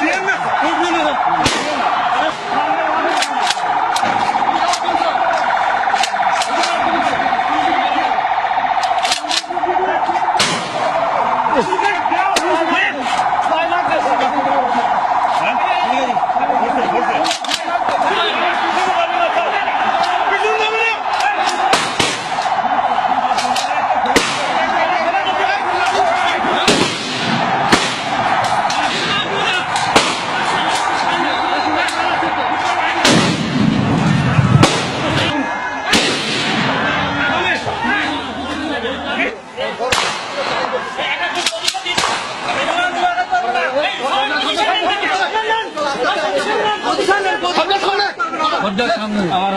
别闹，都出来吧。আপনার সামনে আমার